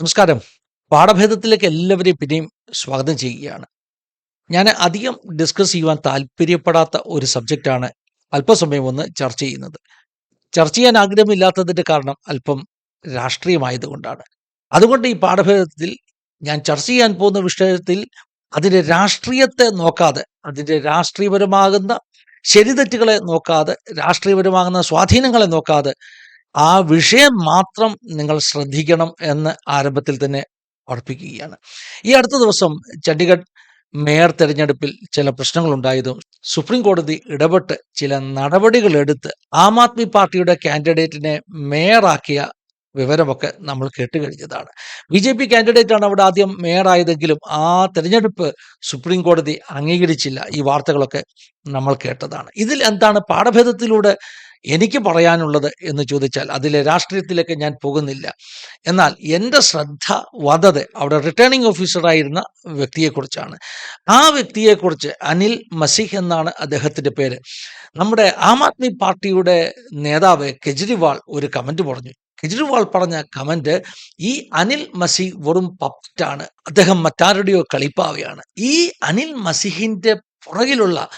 നമസ്കാരം. പാഠഭേദത്തിലേക്ക് എല്ലാവരെയും പിന്നെയും സ്വാഗതം ചെയ്യുകയാണ്. ഞാൻ അധികം ഡിസ്കസ് ചെയ്യുവാൻ താല്പര്യപ്പെടാത്ത ഒരു സബ്ജക്റ്റാണ് അല്പസമയം ഒന്ന് ചർച്ച ചെയ്യുന്നത്. ചർച്ച ചെയ്യാൻ ആഗ്രഹമില്ലാത്തതിന്റെ കാരണം അല്പം രാഷ്ട്രീയമായതുകൊണ്ടാണ്. അതുകൊണ്ട് ഈ പാഠഭേദത്തിൽ ഞാൻ ചർച്ച ചെയ്യാൻ പോകുന്ന വിഷയത്തിൽ അതിന്റെ രാഷ്ട്രീയത്തെ നോക്കാതെ അതിന്റെ രാഷ്ട്രീയപരമാകുന്ന ശരിതെറ്റുകളെ നോക്കാതെ രാഷ്ട്രീയപരമാകുന്ന സ്വാധീനങ്ങളെ നോക്കാതെ ആ വിഷയം മാത്രം നിങ്ങൾ ശ്രദ്ധിക്കണം എന്ന് ആരംഭത്തിൽ തന്നെ ഉറപ്പിക്കുകയാണ്. ഈ അടുത്ത ദിവസം ചണ്ഡീഗഡ് മേയർ തെരഞ്ഞെടുപ്പിൽ ചില പ്രശ്നങ്ങൾ ഉണ്ടായതും സുപ്രീം കോടതി ഇടപെട്ട് ചില നടപടികൾ എടുത്ത് ആം ആദ്മി പാർട്ടിയുടെ കാൻഡിഡേറ്റിനെ മേയറാക്കിയ വിവരമൊക്കെ നമ്മൾ കേട്ട് കഴിഞ്ഞതാണ്. ബി ജെ പി കാൻഡിഡേറ്റാണ് അവിടെ ആദ്യം മേയറായതെങ്കിലും ആ തെരഞ്ഞെടുപ്പ് സുപ്രീം കോടതി അംഗീകരിച്ചില്ല. ഈ വാർത്തകളൊക്കെ നമ്മൾ കേട്ടതാണ്. ഇതിൽ എന്താണ് പാഠഭേദത്തിലൂടെ എനിക്ക് പറയാനുള്ളത് എന്ന് ചോദിച്ചാൽ അതിലെ രാഷ്ട്രീയത്തിലേക്ക് ഞാൻ പോകുന്നില്ല. എന്നാൽ എന്റെ ശ്രദ്ധ വധത് അവിടെ റിട്ടേണിംഗ് ഓഫീസറായിരുന്ന വ്യക്തിയെക്കുറിച്ചാണ്. ആ വ്യക്തിയെക്കുറിച്ച് അനിൽ മസിഹ് എന്നാണ് അദ്ദേഹത്തിന്റെ പേര്. നമ്മുടെ ആം ആദ്മി പാർട്ടിയുടെ നേതാവ് കെജ്രിവാൾ ഒരു കമന്റ് പറഞ്ഞു. കെജ്രിവാൾ പറഞ്ഞ കമന്റ് ഈ അനിൽ മസി വെറും പപ്റ്റാണ് അദ്ദേഹം മറ്റാരുടെയോ കളിപ്പാവയാണ്. ഈ അനിൽ മസിഹിന്റെ പുറകിലുള്ള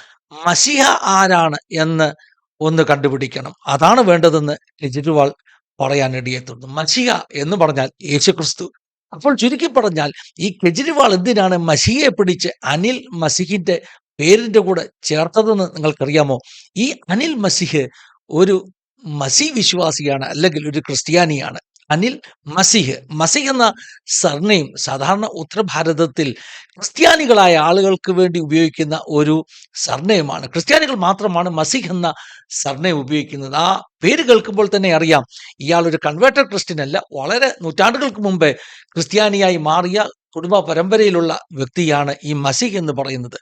മസിഹ ആരാണ് എന്ന് ഒന്ന് കണ്ടുപിടിക്കണം. അതാണ് വേണ്ടതെന്ന് കെജ്രിവാൾ പറയാൻ ഇടയെത്തുന്നു മസിഹ എന്ന് പറഞ്ഞാൽ യേശുക്രിസ്തു. അപ്പോൾ ചുരുക്കി പറഞ്ഞാൽ ഈ കെജ്രിവാൾ എന്തിനാണ് മഷിയെ പിടിച്ച് അനിൽ മസിഹിന്റെ പേരിന്റെ കൂടെ ചേർത്തതെന്ന് നിങ്ങൾക്കറിയാമോ? ഈ അനിൽ മസിഹ് ഒരു മസി വിശ്വാസിയാണ് അല്ലെങ്കിൽ ഒരു ക്രിസ്ത്യാനിയാണ്. അനിൽ മസിഹ്. മസിഹ് എന്ന സർനെയിം സാധാരണ ഉത്തരഭാരതത്തിൽ ക്രിസ്ത്യാനികളായ ആളുകൾക്ക് വേണ്ടി ഉപയോഗിക്കുന്ന ഒരു സർനെയിമാണ്. ക്രിസ്ത്യാനികൾ മാത്രമാണ് മസിഹ് എന്ന സർനെയിം ഉപയോഗിക്കുന്നത്. ആ പേര് കേൾക്കുമ്പോൾ തന്നെ അറിയാം ഇയാൾ ഒരു കൺവേർട്ടഡ് ക്രിസ്ത്യൻ അല്ല. വളരെ നൂറ്റാണ്ടുകൾക്ക് മുമ്പേ ക്രിസ്ത്യാനിയായി മാറിയ കുടുംബ പരമ്പരയിലുള്ള വ്യക്തിയാണ് ഈ മസിഹ് എന്ന് പറയുന്നത്.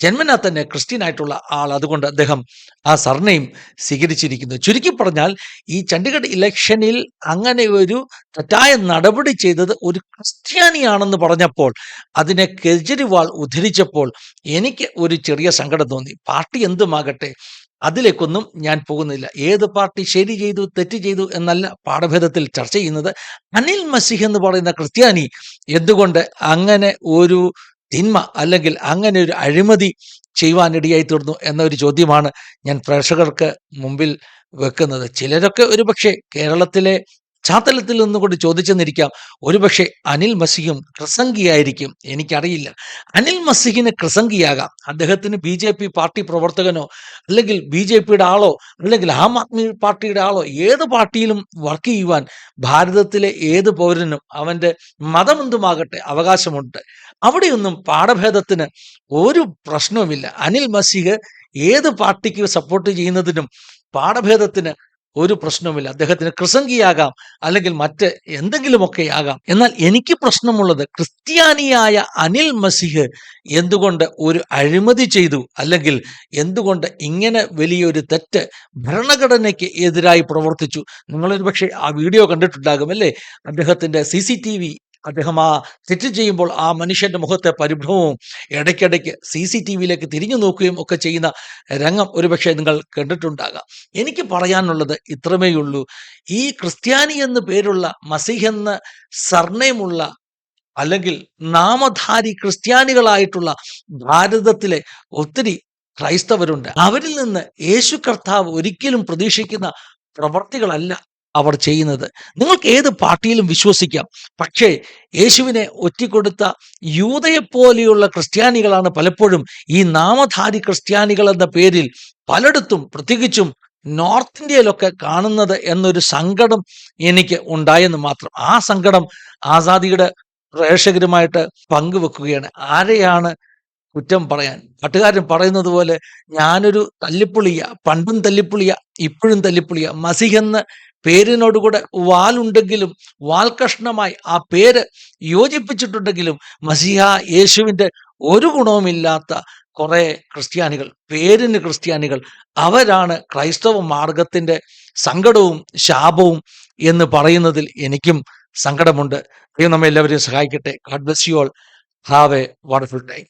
ജന്മനാ തന്നെ ക്രിസ്ത്യനായിട്ടുള്ള ആൾ അതുകൊണ്ട് അദ്ദേഹം ആ സർനെയും സ്വീകരിച്ചിരിക്കുന്നു. ചുരുക്കി പറഞ്ഞാൽ ഈ ചണ്ഡീഗഡ് ഇലക്ഷനിൽ അങ്ങനെ ഒരു തെറ്റായ നടപടി ചെയ്തത് ഒരു ക്രിസ്ത്യാനിയാണെന്ന് പറഞ്ഞപ്പോൾ അതിനെ കെജ്രിവാൾ ഉദ്ധരിച്ചപ്പോൾ എനിക്ക് ഒരു ചെറിയ സങ്കടം തോന്നി. പാർട്ടി എന്തുമാകട്ടെ അതിലേക്കൊന്നും ഞാൻ പോകുന്നില്ല. ഏത് പാർട്ടി ശരി ചെയ്തു തെറ്റ് ചെയ്തു എന്നല്ല പാഠഭേദത്തിൽ ചർച്ച ചെയ്യുന്നത് അനിൽ മസിഹ് എന്ന് പറയുന്ന ക്രിസ്ത്യാനി എന്തുകൊണ്ട് അങ്ങനെ ഒരു തിന്മ അല്ലെങ്കിൽ അങ്ങനെ ഒരു അഴിമതി ചെയ്യുവാനിടയായി തീർന്നു എന്നൊരു ചോദ്യമാണ് ഞാൻ പ്രേക്ഷകർക്ക് മുമ്പിൽ വെക്കുന്നത്. ചിലരൊക്കെ ഒരുപക്ഷെ കേരളത്തിലെ പശ്ചാത്തലത്തിൽ നിന്നുകൊണ്ട് ചോദിച്ചെന്നിരിക്കാം ഒരുപക്ഷെ അനിൽ മസിഹും ക്രിസംഗിയായിരിക്കും എനിക്കറിയില്ല. അനിൽ മസിഹിന് ക്രിസംഗിയാകാം അദ്ദേഹത്തിന് ബി ജെ പി പാർട്ടി പ്രവർത്തകനോ അല്ലെങ്കിൽ ബി ജെ പിയുടെ ആളോ അല്ലെങ്കിൽ ആം ആദ്മി പാർട്ടിയുടെ ആളോ ഏത് പാർട്ടിയിലും വർക്ക് ചെയ്യുവാൻ ഭാരതത്തിലെ ഏത് പൗരനും അവന്റെ മതമെന്തുമാകട്ടെ അവകാശമുണ്ട്. അവിടെയൊന്നും പാഠഭേദത്തിന് ഒരു പ്രശ്നവുമില്ല. അനിൽ മസിഹ് ഏത് പാർട്ടിക്ക് സപ്പോർട്ട് ചെയ്യുന്നതിനും പാഠഭേദത്തിന് ഒരു പ്രശ്നവുമില്ല. അദ്ദേഹത്തിന് ക്രിസംഗിയാകാം അല്ലെങ്കിൽ മറ്റ് എന്തെങ്കിലുമൊക്കെ ആകാം. എന്നാൽ എനിക്ക് പ്രശ്നമുള്ളത് ക്രിസ്ത്യാനിയായ അനിൽ മസിഹ് എന്തുകൊണ്ട് ഒരു അഴിമതി ചെയ്തു അല്ലെങ്കിൽ എന്തുകൊണ്ട് ഇങ്ങനെ വലിയൊരു തെറ്റ് ഭരണഘടനയ്ക്ക് എതിരായി പ്രവർത്തിച്ചു? നിങ്ങളൊരു പക്ഷേ ആ വീഡിയോ കണ്ടിട്ടുണ്ടാകും അല്ലേ? അദ്ദേഹത്തിന്റെ സി സി ടി വി അദ്ദേഹം ആ തെറ്റ് ചെയ്യുമ്പോൾ ആ മനുഷ്യന്റെ മുഖത്തെ പരിഭ്രമവും ഇടയ്ക്കിടയ്ക്ക് സി സി ടി വിയിലേക്ക് തിരിഞ്ഞു നോക്കുകയും ഒക്കെ ചെയ്യുന്ന രംഗം ഒരുപക്ഷെ നിങ്ങൾ കണ്ടിട്ടുണ്ടാകാം. എനിക്ക് പറയാനുള്ളത് ഇത്രമേ ഉള്ളൂ. ഈ ക്രിസ്ത്യാനി എന്ന് പേരുള്ള മസിഹ് എന്ന സർണയമുള്ള അല്ലെങ്കിൽ നാമധാരി ക്രിസ്ത്യാനികളായിട്ടുള്ള ഭാരതത്തിലെ ഒത്തിരി ക്രൈസ്തവരുണ്ട്. അവരിൽ നിന്ന് യേശു കർത്താവ് ഒരിക്കലും പ്രതീക്ഷിക്കുന്ന പ്രവർത്തികളല്ല. അവർ ചെയ്യുന്നത്. നിങ്ങൾക്ക് ഏത് പാർട്ടിയിലും വിശ്വസിക്കാം. പക്ഷേ യേശുവിനെ ഒറ്റിക്കൊടുത്ത യൂതയെപ്പോലെയുള്ള ക്രിസ്ത്യാനികളാണ് പലപ്പോഴും. ഈ നാമധാരി ക്രിസ്ത്യാനികൾ എന്ന പേരിൽ പലയിടത്തും പ്രത്യേകിച്ചും നോർത്ത് ഇന്ത്യയിലൊക്കെ കാണുന്നത് എന്നൊരു സങ്കടം എനിക്ക് ഉണ്ടായെന്ന് മാത്രം. ആ സങ്കടം ആസാദിയുടെ പ്രേക്ഷകരുമായിട്ട് പങ്കുവെക്കുകയാണ്. ആരെയാണ് കുറ്റം പറയാൻ? പാട്ടുകാരൻ പറയുന്നത് പോലെ ഞാനൊരു തല്ലിപ്പുളിയ പണ്ടും തല്ലിപ്പുളിയ ഇപ്പോഴും തല്ലിപ്പുളിയ മസിഹെന്ന് പേരിനോടുകൂടെ വാലുണ്ടെങ്കിലും വാൽ കഷ്ണമായി ആ പേര് യോജിപ്പിച്ചിട്ടുണ്ടെങ്കിലും മസിഹ യേശുവിന്റെ ഒരു ഗുണവുമില്ലാത്ത കുറെ ക്രിസ്ത്യാനികൾ പേരിന് ക്രിസ്ത്യാനികൾ അവരാണ് ക്രൈസ്തവ മാർഗത്തിന്റെ സങ്കടവും ശാപവും എന്ന് പറയുന്നതിൽ എനിക്കും സങ്കടമുണ്ട്. ദൈവം നമ്മെ എല്ലാവരെയും സഹായിക്കട്ടെ. God bless you all have a wonderful time